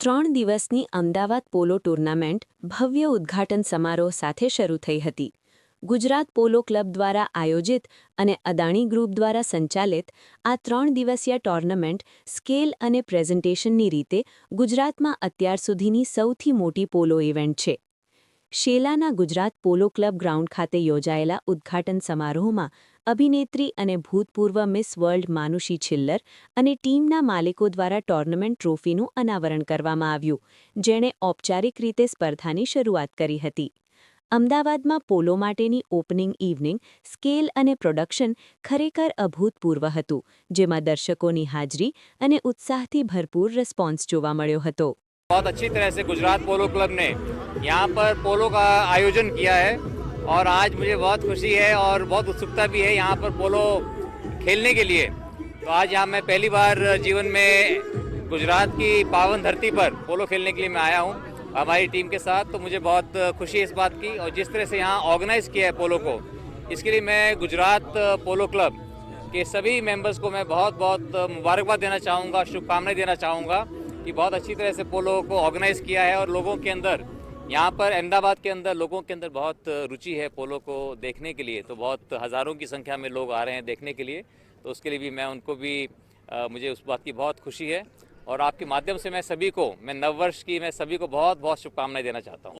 ત્રણ દિવસની અમદાવાદ પોલો ટુર્નામેન્ટ ભવ્ય ઉદ્ઘાટન સમારોહ સાથે શરૂ થઈ હતી. ગુજરાત પોલો ક્લબ દ્વારા આયોજિત અને અદાણી ગ્રુપ દ્વારા સંચાલિત આ ત્રણ દિવસીય ટોર્નામેન્ટ સ્કેલ અને પ્રેઝન્ટેશનની રીતે ગુજરાતમાં અત્યાર સુધીની સૌથી મોટી પોલો ઇવેન્ટ છે. શેલાના ગુજરાત પોલો ક્લબ ગ્રાઉન્ડ ખાતે યોજાયેલા ઉદ્ઘાટન સમારોહમાં અભિનેત્રી અને ભૂતપૂર્વ મિસ વર્લ્ડ માનુષી છિલ્લર અને ટીમના માલિકો દ્વારા ટોર્નામેન્ટ ટ્રોફીનું અનાવરણ કરવામાં આવ્યું, જેણે ઔપચારિક રીતે સ્પર્ધાની શરૂઆત કરી હતી. અમદાવાદમાં પોલો માટેની ઓપનિંગ ઇવનિંગ, સ્કેલ અને પ્રોડક્શન ખરેખર અભૂતપૂર્વ હતું, જેમાં દર્શકોની હાજરી અને ઉત્સાહથી ભરપૂર રિસ્પોન્સ જોવા મળ્યો હતો. बहुत अच्छी तरह से गुजरात पोलो क्लब ने यहाँ पर पोलो का आयोजन किया है और आज मुझे बहुत खुशी है और बहुत उत्सुकता भी है यहाँ पर पोलो खेलने के लिए। तो आज यहाँ मैं पहली बार जीवन में गुजरात की पावन धरती पर पोलो खेलने के लिए मैं आया हूँ हमारी टीम के साथ। तो मुझे बहुत खुशी है इस बात की और जिस तरह से यहाँ ऑर्गेनाइज किया है पोलो को, इसके लिए मैं गुजरात पोलो क्लब के सभी मेंबर्स को मैं बहुत बहुत मुबारकबाद देना चाहूँगा, शुभकामनाएँ देना चाहूँगा। कि बहुत अच्छी तरह से पोलो को ऑर्गेनाइज किया है और लोगों के अंदर यहाँ पर अहमदाबाद के अंदर लोगों के अंदर बहुत रुचि है पोलो को देखने के लिए। तो बहुत हज़ारों की संख्या में लोग आ रहे हैं देखने के लिए। तो उसके लिए भी मैं उनको भी आ, मुझे उस बात की बहुत खुशी है। और आपके माध्यम से मैं सभी को मैं नववर्ष की मैं सभी को बहुत बहुत शुभकामनाएँ देना चाहता हूँ।